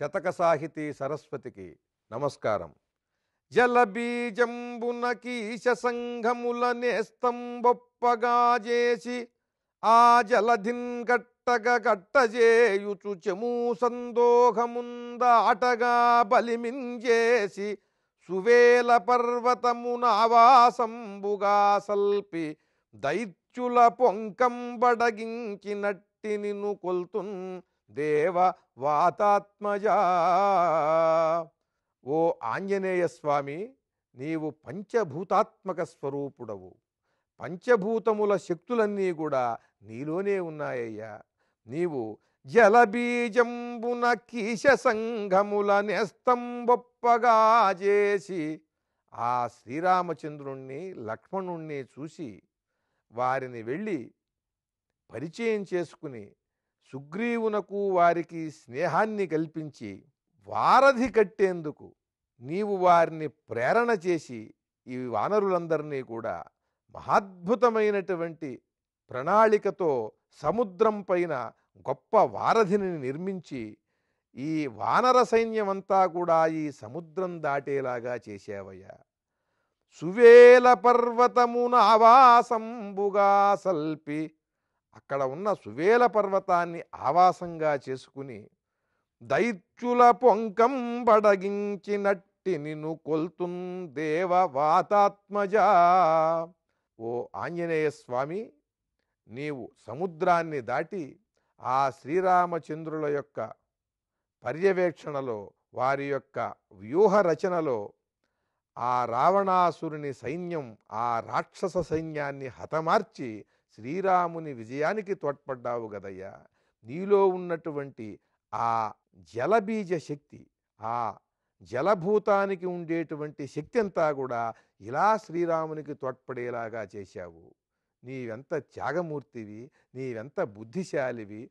శతక సాహితీ సరస్వతికి నమస్కారం. జలబీజంబున కీశ సంఘముల నేస్తంబొప్పగా చేసి ఆ జలధిన్ గట్టగ గట్టజేయుచు చెము సందోహముందాటగా బలిమింజేసి సువేల పర్వతమున ఆవాసంబుగా సల్పి దైత్యుల పొంకంబడగించినట్టి నిన్ను కొల్తున్ దేవ వాతాత్మజా. ఓ ఆంజనేయ స్వామి నీవు పంచభూతాత్మక స్వరూపుడవు. పంచభూతముల శక్తులన్నీ కూడా నీలోనే ఉన్నాయ్యా నీవు జలబీజంబున కీశ సంఘముల నెస్తంబొప్పగా చేసి ఆ శ్రీరామచంద్రుణ్ణి లక్ష్మణుణ్ణి చూసి వారిని వెళ్ళి పరిచయం చేసుకుని సుగ్రీవునకు వారికి స్నేహాన్ని కల్పించి వారధి కట్టేందుకు నీవు వారిని ప్రేరణ చేసి ఈ వానరులందరినీ కూడా మహాద్భుతమైనటువంటి ప్రణాళికతో సముద్రం పైన గొప్ప వారధిని నిర్మించి ఈ వానర సైన్యమంతా కూడా ఈ సముద్రం దాటేలాగా చేశావయ్యా సువేల పర్వతమున ఆవాసంబుగా సల్పి అక్కడ ఉన్న సువేల పర్వతాన్ని ఆవాసంగా చేసుకుని దైత్యుల పొంకం బడగించినట్టి నిన్ను కొల్తున్ దేవ వాతాత్మజా. ఓ ఆంజనేయ స్వామి నీవు సముద్రాన్ని దాటి ఆ శ్రీరామచంద్రుల యొక్క పర్యవేక్షణలో వారి యొక్క వ్యూహ రచనలో ఆ రావణాసురుని సైన్యం ఆ రాక్షస సైన్యాన్ని హతమార్చి శ్రీరాముని విజయానికి తోడ్పడ్డావు గదయ్యా నీలో ఉన్నటువంటి ఆ జలబీజ శక్తి ఆ జలభూతానికి ఉండేటువంటి శక్తి అంతా కూడా ఇలా శ్రీరామునికి తోడ్పడేలాగా చేశావు. నీవెంత త్యాగమూర్తివి నీవెంత బుద్ధిశాలివి.